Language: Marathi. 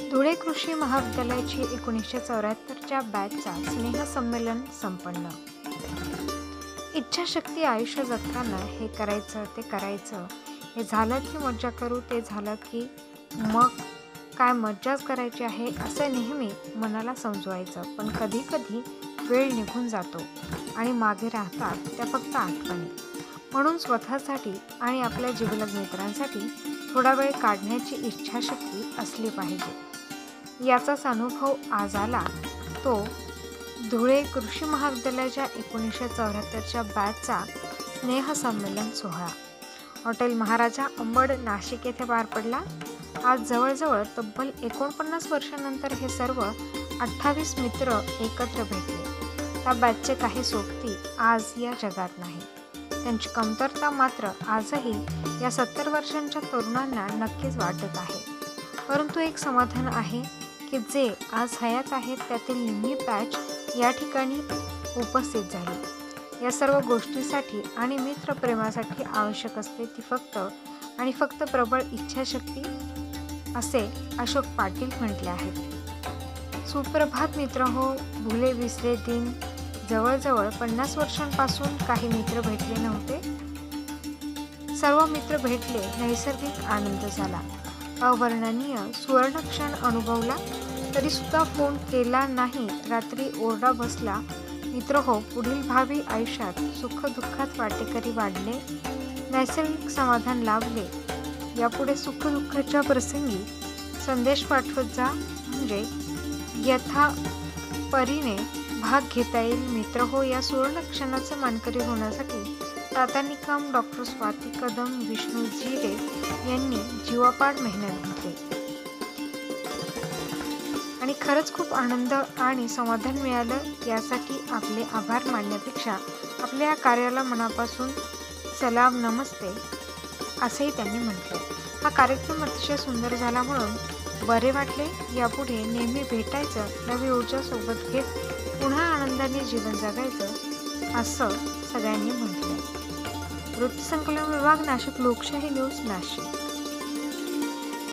धुळे कृषी महाविद्यालयाची एकोणीसशे चौऱ्याहत्तरच्या बॅचचा स्नेहसंमेलन संपन्न. इच्छाशक्ती आयुष्य जगताना हे करायचं ते करायचं. हे झालं की मज्जा करू ते झालं की मग काय मज्जाच करायची आहे असं नेहमी मनाला समजवायचं. पण कधी कधी वेळ निघून जातो आणि मागे राहतात त्या फक्त आठवणी. म्हणून स्वतःसाठी आणि आपल्या जिवलग मित्रांसाठी थोडा वेळ काढण्याची इच्छाशक्ती असली पाहिजे. याचाच अनुभव आज आला तो धुळे कृषी महाविद्यालयाच्या एकोणीसशे चौऱ्याहत्तरच्या बॅचचा स्नेहसंमेलन सोहळा. हॉटेल महाराजा अंबड नाशिक येथे पार पडला. आज जवळजवळ तब्बल एकोणपन्नास वर्षानंतर हे सर्व अठ्ठावीस मित्र एकत्र भेटले. त्या बॅचचे काही सोबती आज या जगात नाही त्यांची कमतरता मात्र आजही या सत्तर वर्षांच्या तरुणांना नक्कीच वाटत आहे. परंतु एक समाधान आहे की जे आज हयात आहेत त्यातील निम्मी पॅच या ठिकाणी उपस्थित झाली. या सर्व गोष्टीसाठी आणि मित्रप्रेमासाठी आवश्यक असते ती फक्त आणि फक्त प्रबळ इच्छाशक्ती असे अशोक पाटील म्हटले आहेत. सुप्रभात मित्र हो भुले विसरे दिन जवळजवळ पन्नास वर्षांपासून काही मित्र भेटले नव्हते. सर्व मित्र भेटले नैसर्गिक आनंद झाला. अवर्णनीय सुवर्णक्षण अनुभवला तरी सुद्धा फोन केला नाही. रात्री ओरडा बसला मित्र हो पुढील भावी आयुष्यात सुख दुःखात वाटेकरी वाढले नैसर्गिक समाधान लाभले. यापुढे सुख दुःखाच्या प्रसंगी संदेश पाठवत जा. म्हणजे यथा परीने भाग घेता येईल. मित्र हो या सुवर्ण क्षणाचं मानकरी होण्यासाठी टाटा निकम डॉक्टर स्वाती कदम विष्णू जिरे यांनी जीवापाड मेहनत घेतली. आणि खरंच खूप आनंद आणि समाधान मिळालं. यासाठी आपले आभार मानण्यापेक्षा आपल्या या कार्याला मनापासून सलाम नमस्ते असंही त्यांनी म्हटलं. हा कार्यक्रम अतिशय सुंदर झाला म्हणून बरे वाटले? यापुढे नेहमी भेटायचं नवी ऊर्जा सोबत घेत पुन्हा आनंदाने जीवन जगायचं असं सगळ्यांनी म्हटलं. वृत्तसंकलन विभाग नाशिक लोकशाही न्यूज नाशिक.